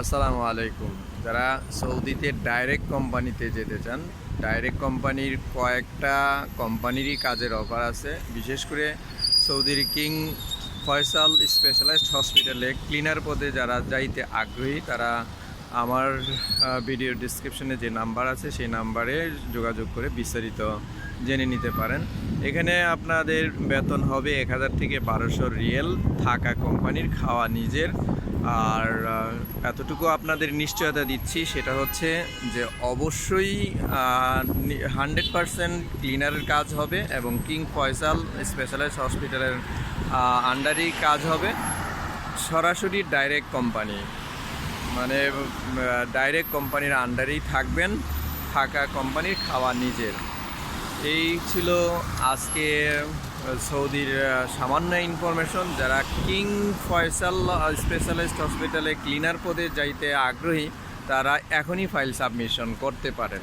আসসালামু আলাইকুম। যারা সৌদিতে ডাইরেক্ট কোম্পানিতে যেতে চান ডাইরেক্ট কোম্পানির কয়েকটা কোম্পানিরই কাজের অফার আছে। বিশেষ করে সৌদির কিং ফয়সাল স্পেশালাইজড হসপিটালে ক্লিনার পদে যারা যাইতে আগ্রহী, তারা আমার ভিডিও ডিসক্রিপশনে যে নাম্বার আছে, সেই নাম্বারে যোগাযোগ করে বিস্তারিত জেনে নিতে পারেন। এখানে আপনাদের বেতন হবে এক হাজার থেকে বারোশো রিয়েল থাকা কোম্পানির খাওয়া নিজের। আর এতটুকু আপনাদের নিশ্চয়তা দিচ্ছি, সেটা হচ্ছে যে অবশ্যই হান্ড্রেড পারসেন্ট ক্লিনারের কাজ হবে এবং কিং ফয়সাল স্পেশালাইজ হসপিটালের আন্ডারেই কাজ হবে। সরাসরি ডাইরেক্ট কোম্পানি মানে ডাইরেক্ট কোম্পানির আন্ডারেই থাকবেন, থাকা কোম্পানির খাওয়া নিজের। এই ছিল আজকে সৌদির সামান্য ইনফরমেশন যারা কিং ফয়সাল স্পেশালিস্ট হসপিটালে ক্লিনার পদে যাইতে আগ্রহী, তারা এখনই ফাইল সাবমিশন করতে পারেন।